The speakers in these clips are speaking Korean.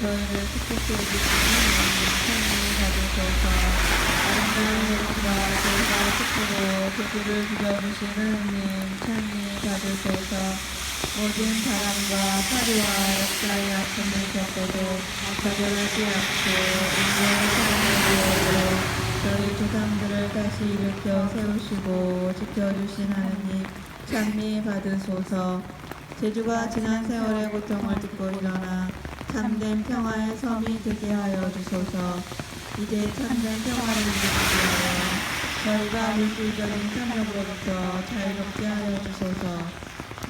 저희를 축복해 주시는 찬미 받으소서 아름다운 예수가 저희가 축복으로 교주를 비벼주시는 님 찬미 받으소서 모든 사랑과 파리와 역사의 아픔을 겪어도 좌절하지 않고 인생의 삶을 위하여 저희 조상들을 다시 일으켜 세우시고 지켜주신 하느님 찬미 받으소서 제주가 지난 세월의 고통을 듣고 일어나 참된 평화의 섬이 되게 하여 주소서. 이제 참된 평화를 누리기 위하여 저희가 물질적인 탐욕으로부터 자유롭게 하여 주소서.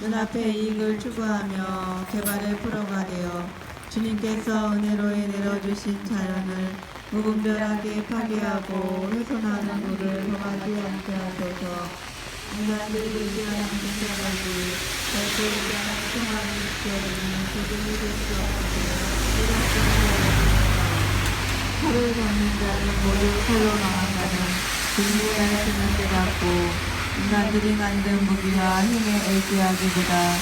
눈앞의 이익을 추구하며 개발을 풀어가되어 주님께서 은혜로에 내려 주신 자연을 무분별하게 파괴하고 훼손하는 물을 범하지 않게 하소서. 인간들이 의지하는 생각까지 결코 인간의 평화를 지켜주는 기준이 될수 없게 칼을 잡는 자는 모두 칼로 망한다는 진리의 말씀을 깨닫고 인간들이 만든 무기와 힘에 의지하기보다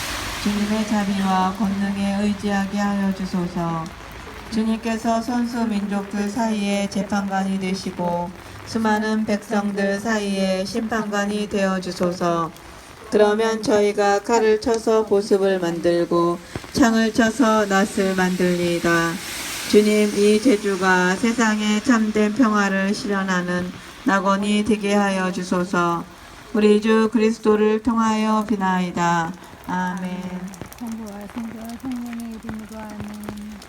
주님의 자비와 권능에 의지하게 하여 주소서. 주님께서 선수 민족들 사이에 재판관이 되시고 수많은 백성들 사이에 심판관이 되어 주소서. 그러면 저희가 칼을 쳐서 보습을 만들고 창을 쳐서 낫을 만들리이다. 주님 이 제주가 세상에 참된 평화를 실현하는 낙원이 되게 하여 주소서. 우리 주 그리스도를 통하여 비나이다. 아멘. 성부와 성부와 성령의 이름으로 아멘.